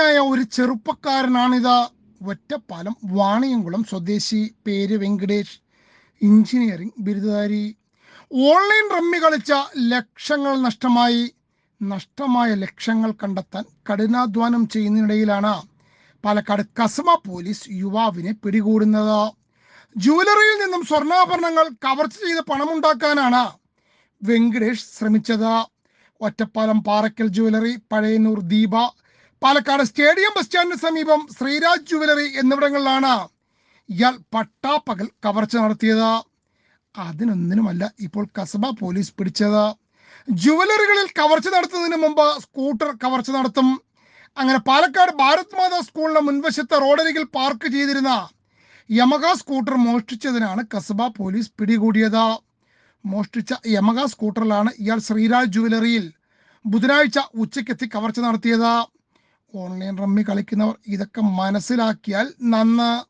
ക്രിമിനലുണ്ണിയായ ഒരു ചെറുപ്പക്കാരനാണിത് ഒറ്റപ്പാലം വാണിയംകുളം സ്വദേശി പേര് വെങ്കടേഷ് എഞ്ചിനീയറിംഗ് ബിരുദധാരി. ഓൺലൈൻ റമ്മി കളിച്ച ലക്ഷങ്ങൾ നഷ്ടമായി നഷ്ടമായ ലക്ഷങ്ങൾ കണ്ടെത്താൻ കഠിനാധ്വാനം ചെയ്യുന്നതിനിടയിലാണ് പാലക്കാട് കസമ പോലീസ് യുവാവിനെ പിടികൂടുന്നത്. ജുവലറിയിൽ നിന്നും സ്വർണാഭരണങ്ങൾ കവർച്ച ചെയ്ത് പണമുണ്ടാക്കാനാണ് വെങ്കടേഷ് ശ്രമിച്ചത്. Ottapalam Parakkal jewellery Pazhayannur Deepa Palakkad stadium bus സ്റ്റാൻഡിന് സമീപം ശ്രീരാജ് ജുവലറി എന്നിവിടങ്ങളിലാണ് ഇയാൾ പട്ടാപ്പകൽ കവർച്ച നടത്തിയത്. അതിനൊന്നിനുമല്ല ഇപ്പോൾ കസബ പോലീസ് പിടിച്ചത്. ജുവലറികളിൽ കവർച്ച നടത്തുന്നതിന് മുമ്പ് സ്കൂട്ടർ കവർച്ച നടത്തും. അങ്ങനെ പാലക്കാട് ഭാരത് മാതാ സ്കൂളിന്റെ മുൻവശത്തെ റോഡരികിൽ പാർക്ക് ചെയ്തിരുന്ന യമക സ്കൂട്ടർ മോഷ്ടിച്ചതിനാണ് കസബ പോലീസ് പിടികൂടിയത്. മോഷ്ടിച്ച യമക സ്കൂട്ടറിലാണ് ഇയാൾ ശ്രീരാജ് ജുവലറിയിൽ ബുധനാഴ്ച ഉച്ചയ്ക്കെത്തി കവർച്ച നടത്തിയത്. ഓൺലൈൻ റമ്മി കളിക്കുന്നവർ ഇതൊക്കെ മനസ്സിലാക്കിയാൽ നന്ന്